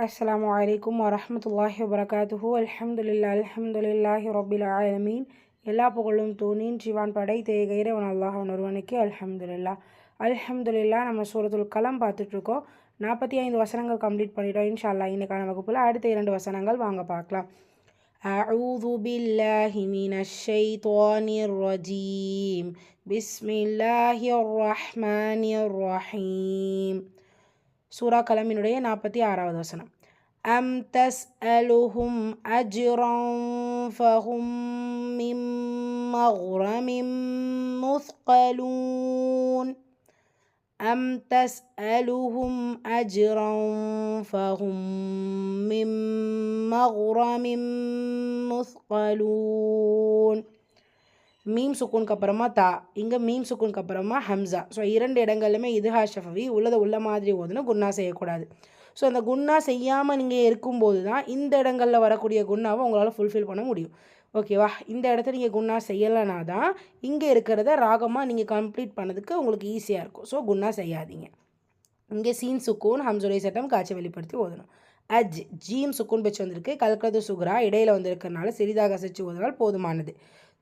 அஸ்லாம் வலைக்கம் வரமத்துல்லாஹி வபரகாத்துஹு அல்ஹம்துலில்லா அல்ஹம்துலில்லாஹி ரொபில் ஆலமீன் எல்லா புகழும் தூணின் சிவான் படை தேகைரவன் அல்லாஹ் ஒருவனுக்கு அல்ஹம்துலில்லா அல்ஹம்துலில்லா நம்ம சூரத்துல் கலம் பார்த்துட்ருக்கோம் நாற்பத்தி ஐந்து வசனங்கள் கம்ப்ளீட் பண்ணிட்டோம் இன்ஷால்லா இன்னைக்கான வகுப்பில் அடுத்த இரண்டு வசனங்கள் வாங்க பார்க்கலாம் أعوذ بالله من الشيطان الرجيم بسم الله الرحمن الرحيم சூரா கலமினுடைய நாற்பத்தி ஆறாவது வசனம் அம் தஸ் அலுஹும் அஜ்ரம் ஃபஹும் மிம் மஹ்ரமிம் முஸ்கலூன் أم تسألهم أجرا فهم من مغرم مثقلون மீம் சுக்குனுக்கு அப்புறமா தா இங்கே மீம் சுக்குனுக்கு அப்புறமா ஹம்சா. ஸோ இரண்டு இடங்கள்லுமே இதுஹா ஷஃபவி உள்ளதை உள்ள மாதிரி ஓதுனா குன்னா செய்யக்கூடாது. ஸோ அந்த குன்னா செய்யாமல் நீங்கள் இருக்கும்போது தான் இந்த இடங்களில் வரக்கூடிய குன்னாவை உங்களால் ஃபுல்ஃபில் பண்ண முடியும். ஓகேவா இந்த இடத்த நீங்கள் குன்னா செய்யலைனா தான் இங்கே இருக்கிறத ராகமாக நீங்கள் கம்ப்ளீட் பண்ணதுக்கு உங்களுக்கு ஈஸியாக இருக்கும். ஸோ குன்னா செய்யாதீங்க. இங்கே சீன் சுக்கூன் ஹம்சுரை சட்டம் காட்சி வெளிப்படுத்தி ஓதணும். அஜ் ஜீம் சுக்குன் பெச்சு வந்திருக்கு. கல்கது சுக்ரா இடையில் வந்திருக்கிறனால சிறிதாக அசைச்சு ஓதுனால் போதுமானது.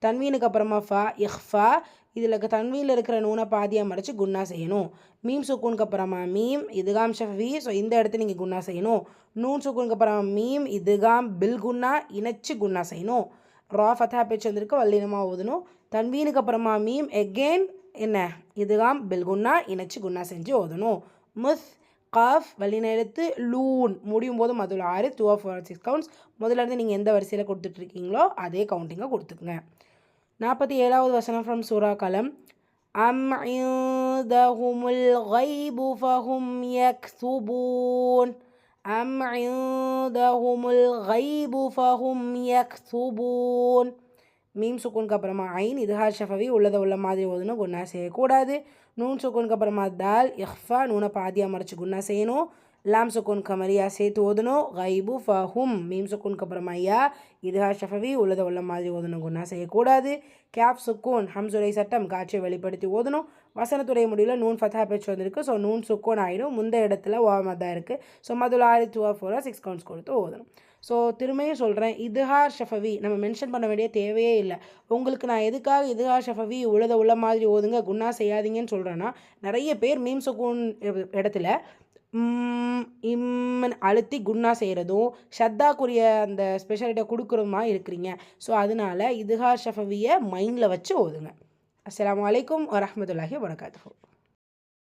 தன்வீனுக்கு அப்புறமா ஃபா இஹ்ஃபா இதில் தன்வீனில் இருக்கிற நூனை பாதியாக மறைச்சு குன்னா செய்யணும். மீம் சுக்கூனுக்கு அப்புறமா மீம் இதுகாம் ஷஃபி ஸோ இந்த இடத்துல நீங்கள் குன்னா செய்யணும். நூன் சுக்கூனுக்கு அப்புறமா மீம் இதுகாம் பில் குன்னா இணைச்சு குன்னா செய்யணும். ரா ஃபத்தா பேச்சு வந்திருக்கு வல்லினமாக ஓதணும். தன்வீனுக்கு அப்புறமா மீம் எகெயின் என்ன? இதுகாம் பில் குன்னா இணைச்சு குன்னா செஞ்சு ஓதணும். முஸ் காஃப் வல்லின எழுத்து லூன் முடியும் போது மதுள் ஆறு two of four six counts முதல்ல இருந்து நீங்கள் எந்த வரிசையில் கொடுத்துட்ருக்கீங்களோ அதே கவுண்டிங்கை கொடுத்துக்குங்க. நாற்பத்தி ஏழாவது வசனம் from Sura column am இந்தஹுமுல் கைபு ஃபஹும் யக்துபூன் am இந்தஹுமுல் கைபு ஃபஹும் யக்துபூன் meme சுக்குனுக்கு அப்புறமா ஐன் இதுஹார் ஷஃபவி உள்ளதை உள்ள மாதிரி ஓதணும் குன்னா செய்யக்கூடாது. நூன் சுக்குனுக்கு அப்புறமா தால் இஹ்ஃபா நூனை பாதியாக மறைச்சி குன்னா செய்யணும். லாம் சுக்கூன் கமரியா சேர்த்து ஓதணும் கைபு ஃபஹும். மீம் சுக்குனுக்கு அப்புறமா ஐயா இதுஹா ஷஃபவி உள்ளதை உள்ள மாதிரி ஓதணும் குன்னா செய்யக்கூடாது. கேப் சுக்கூன் ஹம்சுரை சட்டம் காட்சியை வெளிப்படுத்தி ஓதணும் வசனத்துடைய முடிவில் நூன் ஃபத்தா பேச்சு வந்திருக்கு. ஸோ நூன் சுக்கூன் ஆகிடும் முந்த இடத்துல ஓமதாக இருக்குது ஸோ மதுல ஆறு டூ ஃபோராக சிக்ஸ் கவுண்ட்ஸ் கொடுத்து ஓதணும் ஸோ திரும்பியும் சொல்கிறேன் இதுஹார் ஷஃபவி நம்ம மென்ஷன் பண்ண வேண்டிய தேவையே இல்லை. உங்களுக்கு நான் எதுக்காக இதுஹார் ஷஃபவி உழுத உள்ள மாதிரி ஓதுங்க குன்னா செய்யாதீங்கன்னு சொல்கிறேன்னா நிறைய பேர் மீம் சுக்கூன் இடத்துல இம்மன் அழுத்தி குன்னா செய்கிறதும் ஷத்தாக்குரிய அந்த ஸ்பெஷாலிட்டியை கொடுக்குறதுமா இருக்கிறீங்க. ஸோ அதனால இதுஹார் ஷஃபவியை மைண்டில் வச்சு ஓதுங்க. அஸ்லாம் வலைக்கம் வரமத்துல்லாஹி வரகாத்து